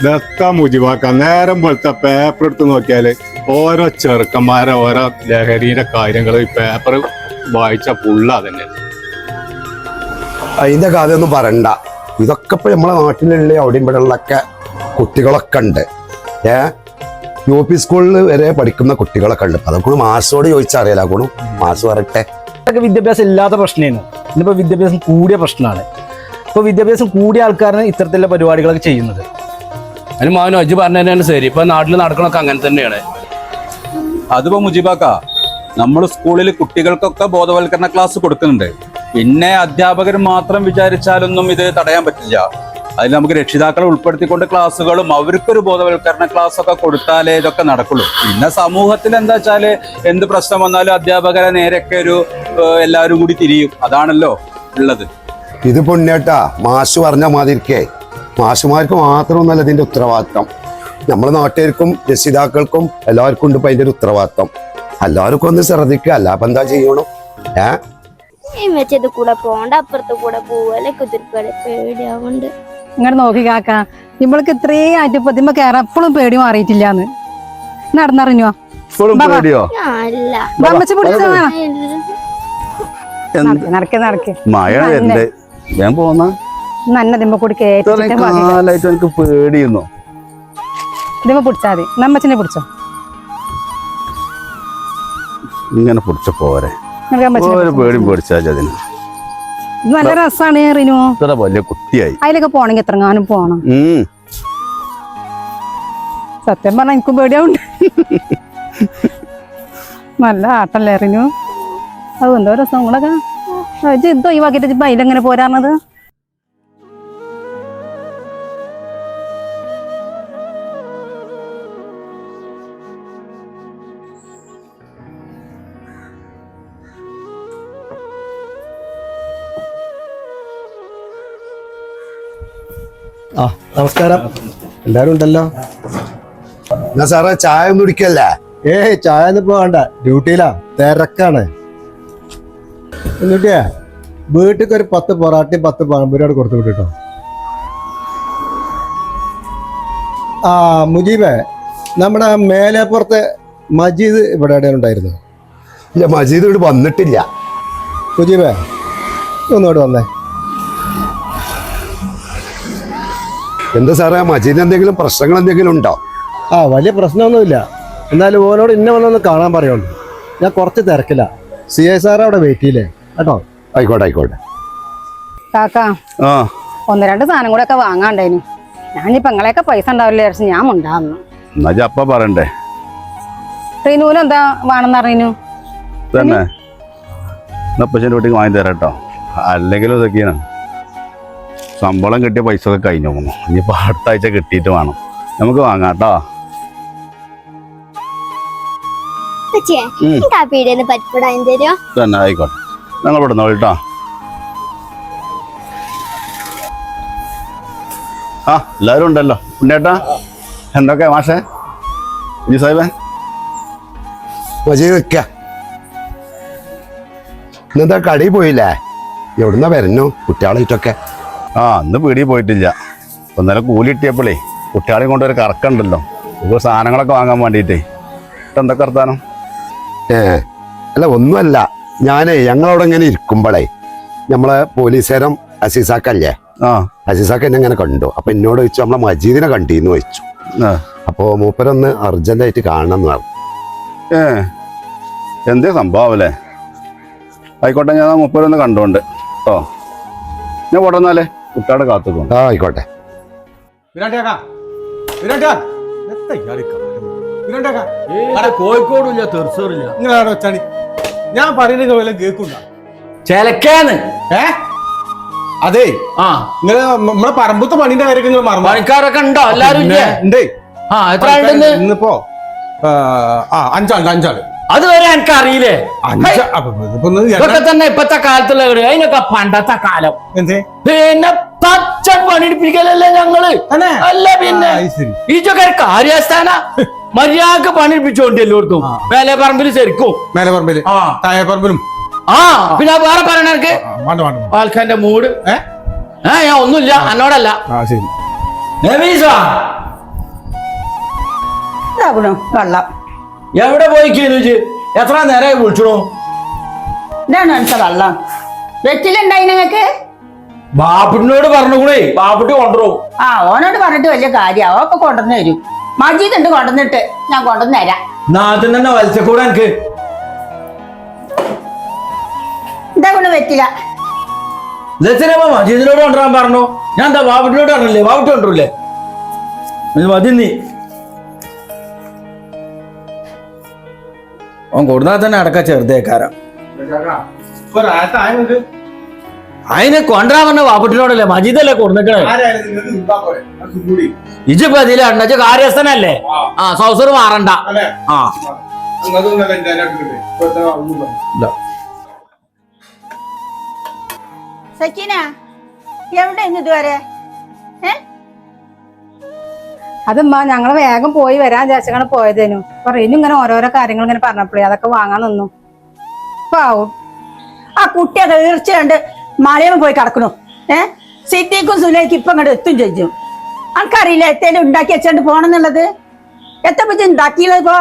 ഇതൊക്കെ മുജിവാക്ക നേരം പോലത്തെ പേപ്പർ എടുത്ത് നോക്കിയാൽ ഓരോ ചെറുക്കന്മാരെ ഓരോ ലഹരിയുടെ കാര്യങ്ങൾ ഈ പേപ്പർ വായിച്ച പുള്ള തന്നെ അതിന്റെ കഥയൊന്നും പറയണ്ട. ഇതൊക്കെ ഇപ്പൊ നമ്മളെ നാട്ടിലുള്ള അവിടെയും ഇവിടെയുള്ളൊക്കെ കുട്ടികളൊക്കെ ഉണ്ട്. ഏ? യു പി സ്കൂളിൽ വരെ പഠിക്കുന്ന കുട്ടികളൊക്കെ ഉണ്ട്. അതൊക്കെ മാസോട് ചോദിച്ചറിയാലോ ഗുണം? മാസ് പറയട്ടെ. ഇതൊക്കെ വിദ്യാഭ്യാസം ഇല്ലാത്ത പ്രശ്നമാണ് ഇന്നിപ്പോൾ വിദ്യാഭ്യാസം കൂടിയ പ്രശ്നമാണ്. ഇപ്പോൾ വിദ്യാഭ്യാസം കൂടിയ ആൾക്കാരാണ് ഇത്തരത്തിലുള്ള പരിപാടികളൊക്കെ ചെയ്യുന്നത്. അതിന് മോഹൻ അജ് പറഞ്ഞു തന്നെയാണ് ശരി. ഇപ്പൊ നാട്ടിൽ നടക്കണൊക്കെ അങ്ങനെ തന്നെയാണ്. അതിപ്പോ മുജിബാക്ക നമ്മൾ സ്കൂളിൽ കുട്ടികൾക്കൊക്കെ ബോധവൽക്കരണ ക്ലാസ് കൊടുക്കുന്നുണ്ട്. പിന്നെ അധ്യാപകർ മാത്രം വിചാരിച്ചാലൊന്നും ഇത് തടയാൻ പറ്റില്ല. അതിൽ നമുക്ക് രക്ഷിതാക്കളെ ഉൾപ്പെടുത്തിക്കൊണ്ട് ക്ലാസ്സുകളും അവർക്കൊരു ബോധവൽക്കരണ ക്ലാസ് ഒക്കെ കൊടുത്താലേ ഇതൊക്കെ നടക്കുള്ളൂ. പിന്നെ സമൂഹത്തിൽ എന്താ വെച്ചാൽ എന്ത് പ്രശ്നം വന്നാലും അധ്യാപകരെ നേരൊക്കെ ഒരു എല്ലാവരും കൂടി തിരിയും. അതാണല്ലോ ഉള്ളത്. ഇത് പൊന്നേട്ടാ മാഷ് പറഞ്ഞ മാതിരിക്കേ. മാഷുമാർക്ക് മാത്രമൊന്നല്ല ഇതിന്റെ ഉത്തരവാദിത്തം നമ്മളെ നാട്ടുകാർക്കും രക്ഷിതാക്കൾക്കും എല്ലാവർക്കും ഉണ്ട് ഇപ്പൊ അതിന്റെ ഒരു ഉത്തരവാദിത്തം എല്ലാവർക്കും ഒന്ന് ശ്രദ്ധിക്കുക അല്ല അപ്പൊ എന്താ ചെയ്യണം? ഏ? കൂടെ അപ്പുറത്ത് കൂടെ പോവല്ലേ കുതിർക്കളെ പേടിയാവുണ്ട്. ഇങ്ങോട്ട് നോക്കി കാക്ക ഇമ്മൾക്ക് ഇത്രയും ഇതിമ്മ കയറാൻ എപ്പോഴും പേടി മാറിയിട്ടില്ലാന്ന്. നടന്നറിഞ്ഞോ? നടക്കേ നടക്കേ പേടിയോ? അല്ല അമ്മച്ച പിടിച്ചത് നടക്ക് നടക്ക് മഴ ഞാൻ പോന്ന? നന്ന ദിമ്മ കൂടി കാലായിട്ട് എനിക്ക് പേടിയുന്നോ? പിടിച്ചാ മതി. നമ്മച്ചനെ പിടിച്ചോ? ഇങ്ങനെ പിടിച്ച പോരെ. പേടിച്ചാൽ അതിന്. ഇത് നല്ല രസാണ് റിനു. വലിയ കുട്ടിയായി. അതിലൊക്കെ പോണെങ്കിൽ എത്രങ്ങാനും പോണം. സത്യം പറഞ്ഞ എനിക്കും പേടിയാവുണ്ട്. നല്ല ആട്ടല്ലേ റിനു? അത് എന്തോ രസം നിങ്ങളൊക്കെ ഇത് ഒഴിവാക്കിയിട്ട് അതിലെങ്ങനെ പോരാണത് ആ നമസ്കാരം. എല്ലാരും ഉണ്ടല്ലോ? എന്നാ സാറേ ചായ ഒന്നും കുടിക്കല്ലേ? ഏയ് ചായ ഒന്നും ഇപ്പൊ വേണ്ട. ഡ്യൂട്ടിയിലാ. തിരക്കാണ്. എന്നിട്ടേ വീട്ടിൽ ഒരു പത്ത് പൊറാട്ടയും പത്ത് പഴംപൊരിയോട് കൊടുത്തു വിട്ടോ ആ മുജീബേ നമ്മുടെ മേലെപ്പുറത്തെ മജീദ് ഇവിടെ എവിടെയാണ് ഉണ്ടായിരുന്നു ഇല്ല മജീദ് ഇവിടെ വന്നിട്ടില്ല. മുജീബേ ഒന്നുകൂടെ വന്നേ. എന്താ സാറേ മജീദിന് എന്തെങ്കിലും പ്രശ്നങ്ങൾ എന്തെങ്കിലും ഉണ്ടോ? ആ വലിയ പ്രശ്നമൊന്നുമില്ല. എന്നാലും ഓനോട് ഇന്ന വന്നൊന്ന് കാണാൻ പറയുള്ളൂ. ഞാൻ കുറച്ച് തിരക്കില്ല സി ഐ സാർ അവിടെ വെയിറ്റ് ചെയ്യില്ലേ? കേട്ടോ? ആയിക്കോട്ടെ ആയിക്കോട്ടെ. കാക്ക ആ. ഒന്ന് രണ്ട് സാധനം കൂടെ ഒക്കെ വാങ്ങാണ്ടായിന്. ഞാനിപ്പോ നിങ്ങളെയൊക്കെ പൈസ ഉണ്ടാവില്ല വിചാരിച്ച് ഞാൻ ഉണ്ടാകുന്നു എന്നാ അപ്പ പറയണ്ടേ? റിനുവിന് എന്താ വേണമെന്ന് തന്നെ. അപ്പച്ചന്റെ വീട്ടിൽ വാങ്ങി തരാം കേട്ടോ. അല്ലെങ്കിലും ഇതൊക്കെയാണ്. ശമ്പളം കിട്ടിയ പൈസ ഒക്കെ കഴിഞ്ഞു പോകുന്നു ഇനിയിപ്പോൾ അടുത്ത ആഴ്ച കിട്ടിയിട്ട് വേണം. നമുക്ക് വാങ്ങാം കേട്ടോ. എന്താ തന്നെ ആയിക്കോട്ടെ. ഞങ്ങൾ ഇവിടെ നിന്ന് കേട്ടോ. ആ എല്ലാവരും ഉണ്ടല്ലോ. ഉണ്ണേട്ടാ എന്തൊക്കെ മാഷേ? ഇനി സാഹിബേ? മജീദ് ഇന്നെന്താ കടയിൽ പോയില്ലേ? എവിടുന്നാ വരുന്നു കുട്ടികളായിട്ടൊക്കെ? ആ അന്ന് പീടി പോയിട്ടില്ല. ഒന്നര കൂലി കിട്ടിയപ്പോഴേ കുട്ടികളെയും കൊണ്ട് ഒരു കറക്കമുണ്ടല്ലോ ഇപ്പോൾ സാധനങ്ങളൊക്കെ വാങ്ങാൻ വേണ്ടിയിട്ടേ. എന്തൊക്കെ വർത്താനം? ഏ അല്ല ഒന്നുമല്ല. ഞാനേ ഞങ്ങളവിടെ ഇങ്ങനെ ഇരിക്കുമ്പോഴേ നമ്മളെ പോലീസുകാരം അസീസാക്കല്ലേ? ആ. അസീസാക്ക എന്നെ ഇങ്ങനെ കണ്ടു. അപ്പൊ എന്നോട് ചോദിച്ചു നമ്മളെ മജീദിനെ കണ്ടീന്ന് ചോദിച്ചു. ആ. അപ്പോ മൂപ്പരൊന്ന് അർജന്റായിട്ട് കാണണം എന്ന് പറഞ്ഞു. ഏ എന്തേ സംഭവം അല്ലേ? ആയിക്കോട്ടെ ഞാൻ മുപ്പരൊന്ന് കണ്ടോണ്ട്. കേട്ടോ ഞാൻ പോട്ടെന്നാലേ കുട്ടികളെ കാത്തുക്കും. ആ ആയിക്കോട്ടെ. കോഴിക്കോടില്ല തീർച്ചയായില്ല നിങ്ങളാണോ ചണി ഞാൻ പറയുന്നത് പോലെ കേൾക്കണ്ട ചിലക്കാന്ന്. ഏ? അതെ. ആ. നിങ്ങൾ നമ്മളെ പറമ്പത്തെ പണിന്റെ കാര്യമൊക്കെ നിങ്ങൾ മറന്നു? പണിക്കാരൊക്കെ ഉണ്ടോ? എല്ലാരും ഇല്ലേ? ഉണ്ട്. ആ എത്ര ഇന്നിപ്പോ ആ, ആ അഞ്ചാൾ അഞ്ചാൾ. അതുവരെ എനിക്ക് അറിയില്ലേ ഇതൊക്കെ തന്നെ ഇപ്പത്തെ കാലത്തുള്ള. അതിനൊക്കെ പണ്ടത്തെ കാലം. എന്തേ? പിന്നെ പച്ച പണിയെടുപ്പിക്കലല്ലേ ഞങ്ങൾ? അല്ല പിന്നെ. ഇതൊക്കെ കാര്യസ്ഥാന. മര്യാദയ്ക്ക് പണിയെടുപ്പിച്ചോണ്ട് എല്ലായിടത്തും. വേല പറമ്പിൽ ശരിക്കും. മേലെ താഴെപ്പറമ്പിലും ആ. പറമ്പിലും ആ പിന്നെ വേറെ പറയണ എനിക്ക്. ആൾക്കാരുടെ മൂഡ് ഏ? ഞാൻ ഒന്നുമില്ല എന്നോടല്ല. ആ ശരി. വെള്ളം. എവിടെ പോയി കേനുജ്? എത്ര നേരമായി വിളിച്ചോ ഇതാണ് അടുത്ത വെള്ളം വെറ്റിലുണ്ടായി നിങ്ങൾക്ക് ബാപ്പുട്ടിനോട് പറഞ്ഞുകൂടെ? ബാപ്പുട്ടി കൊണ്ടുവരും. ആ ഓനോട് പറഞ്ഞിട്ട് വലിയ കാര്യമാ. ഒക്കെ കൊണ്ടുവന്ന് തരും. മജീദ് ഉണ്ട് കൊണ്ടുവന്നിട്ട്. ഞാൻ കൊണ്ടുവന്ന് തരാം. നാട്ടിൽ തന്നെ വലിച്ചക്കൂടെ എനിക്ക്? എന്താ കൊണ്ട് പറ്റില്ല ലച്ചനമ്മ മജീദിനോട് കൊണ്ടുവരാൻ പറഞ്ഞു? ഞാൻ എന്താ ബാപ്പുട്ടിനോട് പറഞ്ഞില്ലേ? ബാപ്പുട്ടി കൊണ്ടുവരില്ലേ? മതി നീ ഓൻ കൊടുന്നാൽ തന്നെ അടക്ക ചെറുതേക്കാരം. അതിനെ കൊണ്ടാ പറഞ്ഞ ബാപ്പുട്ടിനോടല്ലേ മജീദല്ലേ കൊടുന്നിക്കണേ? ഇജിപ്പോ ഇതിലെ അണ്ണച്ച കാര്യസ്ഥനല്ലേ? ആ. സൗസർ മാറണ്ട. ആ. ഇല്ല. സക്കീന എവിടെ ഇന്ന് ഇതുവരെ? അതമ്മ ഞങ്ങൾ വേഗം പോയി വരാൻ വിചാരിച്ചാണ് പോയതേനു. റീനു ഇങ്ങനെ ഓരോരോ കാര്യങ്ങൾ ഇങ്ങനെ പറഞ്ഞപ്പോഴേ അതൊക്കെ വാങ്ങാൻ നിന്നു. പാവും. ആ കുട്ടി അത് തീർച്ചയായിട്ട് മലയമ്മ പോയി കിടക്കണു. ഏ? സിദ്ദീഖും സുലേക്ക് ഇപ്പൊ അങ്ങോട്ട് എത്തും ചെയ്യും. അനക്കറിയില്ല എത്തേലും ഉണ്ടാക്കി വെച്ചോണ്ട് പോണെന്നുള്ളത്? എത്തപ്പോ ഉണ്ടാക്കിയില്ല ഇപ്പൊ?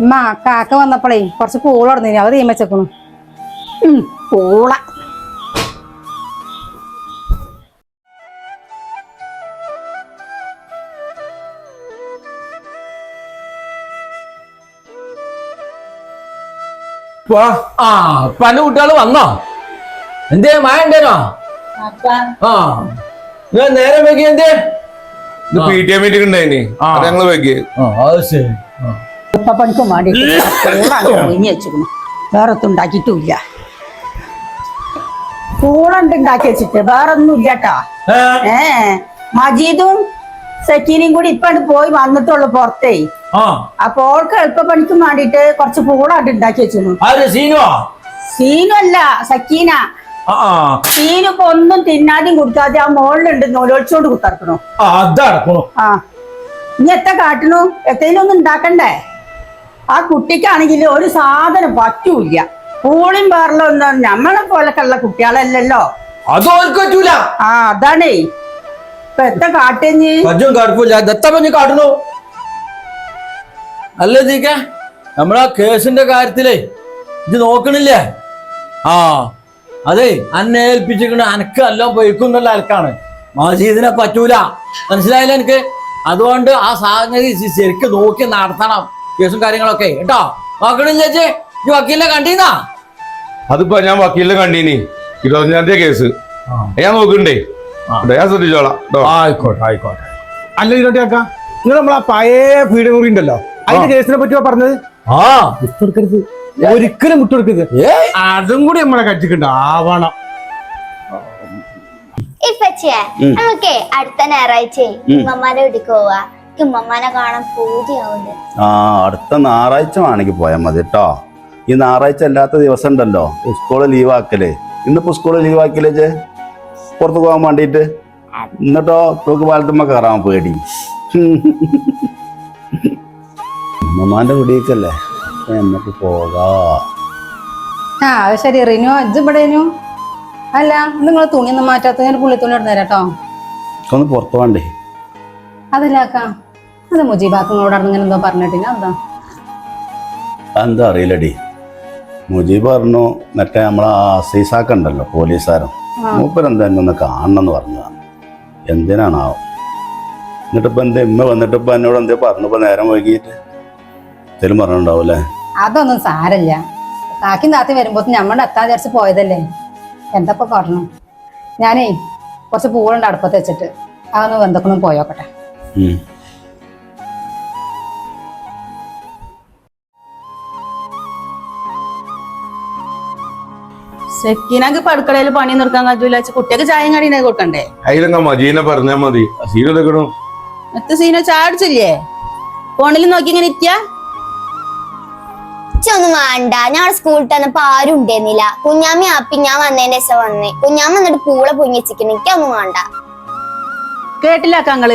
അമ്മ കാക്ക വന്നപ്പോഴേ കുറച്ച് പൂള ഉടനെ അത് തീമച്ചേക്കണു പൂള. വാ. ആ പല കുട്ടികൾ വന്നോ? എന്തേ മായ ഉണ്ടേനോ? ആ. ഞാൻ നേരെ വെക്കി എന്തേ? പി ടി എ മീറ്റിംഗ് ഉണ്ടായിനി. അത് ഞങ്ങൾ വെക്കി അത് ശരി. ഇപ്പൊ പണിക്കും വേണ്ടി ഒഴിഞ്ഞു വെച്ചിരുന്നു വേറെ ഒത്തും ഉണ്ടാക്കിയിട്ടുമില്ല പൂളുണ്ട് ഉണ്ടാക്കി വെച്ചിട്ട് വേറെ ഒന്നും ഇല്ലട്ടാ? ഏ മജീദും സക്കീനയും കൂടി ഇപ്പൊ പോയി വന്നിട്ടുള്ളു പുറത്തേ. ആ. അപ്പൊ ഓൾക്ക് എളുപ്പപ്പണിക്കും വേണ്ടിട്ട് കുറച്ച് പൂളായിട്ട് ഉണ്ടാക്കി വെച്ചു സീനുവാ? സീനു അല്ല സക്കീന. സീനു ഇപ്പൊ ഒന്നും തിന്നാതെയും കൊടുക്കാതെ ആ മോളിലുണ്ട് നൂലൊളിച്ചോണ്ട് കുത്തറക്കണു ആ, ഇനി എത്ര കാട്ടണു? എത്തേലും ഒന്നും ഉണ്ടാക്കണ്ടേ ആ കുട്ടിക്കാണെങ്കിൽ ഒരു സാധനം പറ്റൂല പൂളിയും പാറലൊന്നും നമ്മളെ പോലൊക്കെ ഉള്ള കുട്ടികളല്ലല്ലോ. അത് ആ അതാണേ. ഇപ്പൊ എത്ര കാട്ടഞ്ഞ് കജ്ജും കടുപ്പില്ല ദത്ത പഞ്ഞ് അല്ലേ നമ്മളാ കേസിന്റെ കാര്യത്തിലേ ഇത് നോക്കണില്ലേ? ആ അതെ അന്നെ ഏൽപ്പിച്ചിരിക്കണ അനക്ക് എല്ലാം പൊയ്ക്കുന്നുള്ള അനക്കാണ്. മജീദിനെ പറ്റൂല. മനസ്സിലായില്ല എനിക്ക് അതുകൊണ്ട് ആ സാഹചര്യം ശരിക്ക് നോക്കി നടത്തണം കേസും കാര്യങ്ങളൊക്കെ. കേട്ടോ? നോക്കണില്ല ചേച്ചി ഈ വക്കീലിനെ കണ്ടീന്നാ? അതിപ്പോ ഞാൻ വക്കീലിനെ കണ്ടീനി. ഇരുപത്തഞ്ചാം തീയതി കേസ്. ഞാൻ നോക്കണ്ടേ? ഞാൻ ശ്രദ്ധിച്ചോളാം. ട്ടോ. ആയിക്കോട്ടെ ആയിക്കോട്ടെ. അല്ല ഇതിനോട്ടേക്ക നിങ്ങൾ നമ്മളെ പഴയ പീഡിയ മുറി ഉണ്ടല്ലോ അതിന്റെ കേസിനെ പറ്റിയാ പറഞ്ഞത്? ആ. വിട്ടെടുക്കരുത് ഒരിക്കലും വിട്ടെടുക്കരുത് അതും കൂടി നമ്മളെ കഴിച്ചിട്ടുണ്ട് ആവണം. നമുക്കേ അടുത്ത ഞായറാഴ്ച ഉമ്മമാരെ വീട്ടിക്ക് പോവാ. ഉമ്മമാനെ കാണാൻ ആ അടുത്ത ഞായറാഴ്ച വേണമെങ്കിൽ പോയാൽ മതി കേട്ടോ ഈ ഞായറാഴ്ച അല്ലാത്ത ദിവസം ഉണ്ടല്ലോ. സ്കൂൾ ലീവാക്കൽ. ഇന്നിപ്പോ സ്കൂൾ ലീവാക്കില്ലേ ചേ പുറത്ത് പോകാൻ വേണ്ടിയിട്ട്? എന്നിട്ടോ തൂക്ക് പാലത്തുമ്മ കയറാൻ പേടി. ഉമ്മമാന്റെ കുടിയേക്കല്ലേ എന്നിട്ട് പോകാ. ആ അത് ശരി റിനു. ഇത് അല്ല നിങ്ങൾ തുണിയൊന്നും മാറ്റാത്ത ഞാൻ പുള്ളി തുണി എടുത്തു തരാട്ടോ ഒന്ന് പുറത്തു വേണ്ടേ അതല്ലാക്ക അത് മുജീബാക്കങ്ങളോടാണ് ഇങ്ങനെ എന്തോ പറഞ്ഞിട്ടില്ല എന്താ എന്താ അറിയില്ലടി. മുജീബ് പറഞ്ഞു മറ്റേ നമ്മളെ സീസാക്ക ഉണ്ടല്ലോ പോലീസുകാരൻ. മൂപ്പരെന്താ എന്നെ ഒന്ന് കാണണം എന്ന് പറഞ്ഞതാണ് എന്തിനാണാവോ? എന്നിട്ടിപ്പോ എന്റെ ഇമ്മ വന്നിട്ടിപ്പോ എന്നോട് എന്തേ പറഞ്ഞപ്പോ നേരം വൈകിട്ട് എന്തേലും പറഞ്ഞിട്ടുണ്ടാവൂലേ അതൊന്നും സാരല്ല കാക്കും താത്തി വരുമ്പോ ഞമ്മടെ എത്താൻ വിചാരിച്ച് പോയതല്ലേ? എന്തപ്പോ പറഞ്ഞു ഞാനേ കുറച്ച് പൂവുണ്ട് അടുപ്പത്ത് വെച്ചിട്ട്. അതൊന്ന് എന്തൊക്കെ പോയോക്കട്ടെ. സക്കീനക്ക് ഇപ്പൊ അടുക്കളയിൽ പണി നിർത്താൻ കഴിയൂല കുട്ടിയൊക്കെ ചായം കടീനെ കൊടുക്കണ്ടേ? അതിലങ്ങ മജീനെ പറഞ്ഞാ മതി. സീന എടുക്കണു? എത്ര സീനോ ചാടിച്ചില്ലേ ഫോണിൽ നോക്കി ഇങ്ങനെ ഇരിക്കാ? ഒന്നും വേണ്ട. ഞാൻ സ്കൂളിൽ തന്നപ്പോ ആരും ഉണ്ടായിരുന്നില്ല. കുഞ്ഞാമ്മ ആപ്പി ഞാൻ വന്നതിന്റെ ശേഷം വന്നേ. കുഞ്ഞാമ്മ എന്നിട്ട് പൂള പൊങ്ങിച്ചിരിക്കുന്നു എനിക്കൊന്നും വേണ്ട. കേട്ടില്ല അക്കങ്ങൾ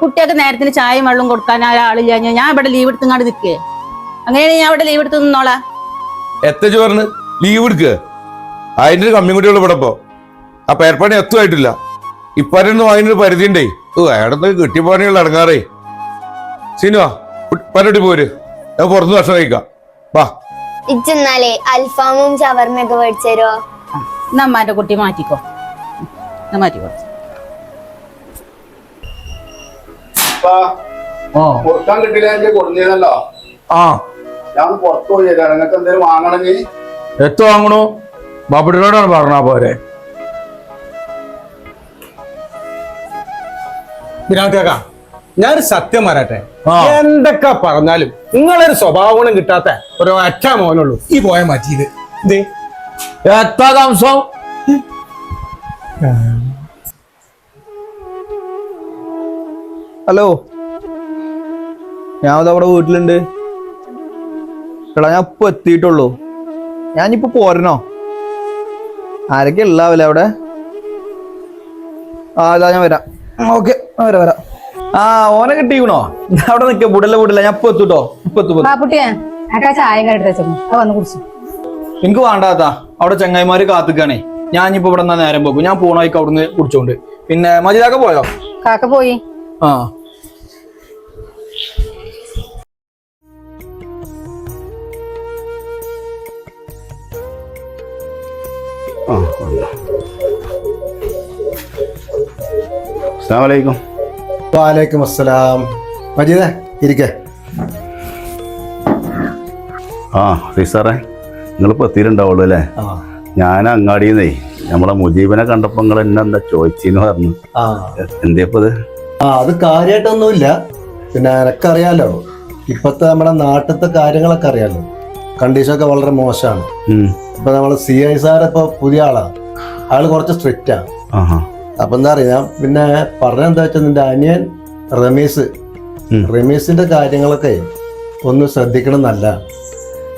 കുട്ടിയൊക്കെ നേരത്തിന് ചായയും വെള്ളം കൊടുക്കാൻ ഒരാളില്ല. ഞാൻ ഇവിടെ ലീവ് എടുത്തങ്ങാണ്ട് നിൽക്കേ. അങ്ങനെയാണെങ്കിൽ ഞാൻ ഇവിടെ ലീവ് എടുത്ത് നിന്നോളാം. എത്ര ലീവ് എടുക്കുക അതിന്റെ കമ്മ്യൂണിറ്റികൾ ഇവിടെ ഇപ്പോൾ ആ പേർപ്പണി എത്തുമായിട്ടില്ല ഇപ്പാരൊന്നും അതിനൊരു പരിധി ഉണ്ടേ ഓ അയാളത്ത് കിട്ടിയ പണികൾ ഇറങ്ങാറേ സിനുവാ പരട്ടി പോര്. ഞാൻ പുറത്ത് ഭക്ഷണം കഴിക്കാം. വാ. ഇച്ചെന്നാലേ അൽഫാമും മേടിച്ചു തരുമോ കുട്ടി മാറ്റിക്കോ. മാറ്റിക്കോ. കൊടുക്കാൻ ആ. ഞാൻ പുറത്തു പോയി നിങ്ങൾക്ക് എന്തെങ്കിലും വാങ്ങണമെങ്കിൽ എത്ര വാങ്ങണു? ബാബുട്ടിനോടാണ് പറഞ്ഞാ പോരെ. വിനാട്ടേക്ക ഞാനൊരു സത്യം പറയട്ടെ. എന്തൊക്കെ പറഞ്ഞാലും നിങ്ങളൊരു സ്വഭാവ ഗുണം കിട്ടാത്ത ഒരു ഒറ്റ മോനുള്ളൂ. ഈ പോയ മാറ്റിയത് ഇത് എത്ര താമസം? ഹലോ. ഞാൻ അവിടെ വീട്ടിലുണ്ട്. എടാ ഞാൻ ഇപ്പൊ എത്തിയിട്ടുള്ളൂ. ഞാനിപ്പോ പോരണോ? ആരൊക്കെ ഉള്ളാവില്ല അവിടെ? ആ ഇതാ ഞാൻ വരാം. ഓക്കെ വരാം വരാം. ആ ഓനെ കിട്ടിക്കണോ? അവിടെ നിക്ക വിടല്ല വിടല്ല ഞാൻ ഇപ്പൊ എത്തൂട്ടോ. ഇപ്പൊ എത്തു എനിക്ക് വേണ്ടാത്താ അവിടെ ചങ്ങായിമാര് കാത്തുക്കാണേ. ഞാൻ ഇപ്പൊ ഇവിടെ നേരം പോകും. ഞാൻ പോണായിക്ക് അവിടുന്ന് കുടിച്ചോണ്ട്. പിന്നെ മജിതാക്ക പോയോ? കാക്ക പോയി. ആ. അസ്സാമലൈക്കും വാലൈക്കും അസ്സലാം. മജീദേ ഇരിക്കേ. ആ സാറേ നിങ്ങളിപ്പോൾ എത്തിയിട്ടുണ്ടാവുള്ളൂ അല്ലേ? ഞാൻ അങ്ങാടിന്നേ നമ്മളെ മുജീബിനെ കണ്ടപ്പോൾ നിങ്ങൾ എന്നെ എന്താ ചോദിച്ചെന്ന് പറഞ്ഞു. എന്തേപ്പത്? എന്തേപ്പോ ആ അത് കാര്യമായിട്ടൊന്നുമില്ല പിന്നെ എനക്കറിയാലോ ഇപ്പത്തെ നമ്മുടെ നാട്ടിലത്തെ കാര്യങ്ങളൊക്കെ അറിയാലോ. കണ്ടീഷനൊക്കെ വളരെ മോശമാണ്. ഇപ്പൊ നമ്മൾ സി ഐ സാർ ഇപ്പൊ പുതിയ ആളാണ് ആൾ കുറച്ച് സ്ട്രിക്റ്റ് ആണ് അപ്പൊ എന്താ പറയാ പിന്നെ പറഞ്ഞ എന്താ വെച്ചാൽ നിന്റെ അനിയൻ റമീസ് റമീസിന്റെ കാര്യങ്ങളൊക്കെ ഒന്ന് ശ്രദ്ധിക്കണം നല്ല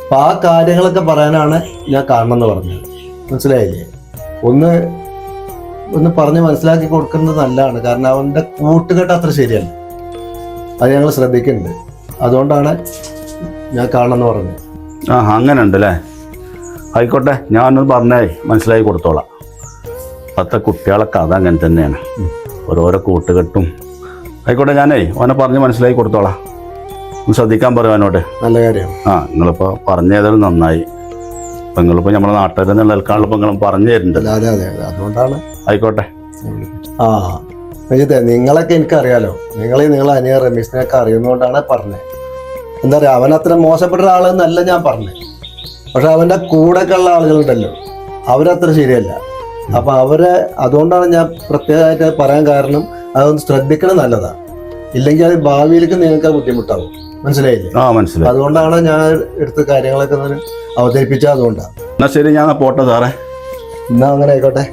അപ്പൊ ആ കാര്യങ്ങളൊക്കെ പറയാനാണ് ഞാൻ കാണണമെന്ന് പറഞ്ഞത്. മനസ്സിലായില്ലേ? ഒന്ന് ഒന്ന് പറഞ്ഞ് മനസ്സിലാക്കി കൊടുക്കുന്നത് നല്ലതാണ്. കാരണം അവന്റെ കൂട്ടുകെട്ട് അത്ര ശരിയല്ല. അത് ഞങ്ങൾ ശ്രദ്ധിക്കുന്നുണ്ട്. അതുകൊണ്ടാണ് ഞാൻ കാണണമെന്ന് പറഞ്ഞത്. ആ അങ്ങനെ ഉണ്ട് അല്ലേ ആയിക്കോട്ടെ ഞാനൊന്ന് പറഞ്ഞേ മനസ്സിലായി കൊടുത്തോളാം. ഇപ്പോഴത്തെ കുട്ടികളെ കഥ അങ്ങനെ തന്നെയാണ്. ഓരോരോ കൂട്ടുകെട്ടും. ആയിക്കോട്ടെ ഞാനേ ഓനെ പറഞ്ഞ് മനസ്സിലായി കൊടുത്തോളാം. ഒന്ന് ശ്രദ്ധിക്കാൻ പറയുവാനോട്ട് നല്ല കാര്യം. ആ നിങ്ങളിപ്പോൾ പറഞ്ഞു തരൽ നന്നായി. അപ്പം നിങ്ങളിപ്പോൾ നമ്മുടെ നാട്ടിൽ തന്നെ നിൽക്കാനുള്ള നിങ്ങൾ പറഞ്ഞു തരുന്നുണ്ട് അതെ അതെ അതെ. അതുകൊണ്ടാണ് ആയിക്കോട്ടെ. ആ നിങ്ങളൊക്കെ എനിക്കറിയാലോ. നിങ്ങളെ നിങ്ങളെ അനിയ റമീസിനെയൊക്കെ അറിയുന്നതുകൊണ്ടാണ് പറഞ്ഞത്. എന്താ പറയുക അവൻ അത്ര മോശപ്പെട്ട ഒരാളെന്നല്ല ഞാൻ പറഞ്ഞത് പക്ഷെ അവന്റെ കൂടെയൊക്കെ ഉള്ള ആളുകളുണ്ടല്ലോ. അവരത്ര ശരിയല്ല. അപ്പം അവരെ അതുകൊണ്ടാണ് ഞാൻ പ്രത്യേകമായിട്ട് പറയാൻ കാരണം അതൊന്ന് ശ്രദ്ധിക്കണം നല്ലതാണ് ഇല്ലെങ്കിൽ അത് ഭാവിയിലേക്ക് നിങ്ങൾക്ക് ബുദ്ധിമുട്ടാവും. മനസ്സിലായില്ലേ? ആ മനസ്സിലായി. അതുകൊണ്ടാണ് ഞാൻ എടുത്ത കാര്യങ്ങളൊക്കെ അവതരിപ്പിച്ചത് അതുകൊണ്ടാണ് എന്നാൽ ശരി ഞാൻ പോട്ടെ സാറേ. എന്നാ അങ്ങനെ ആയിക്കോട്ടെ.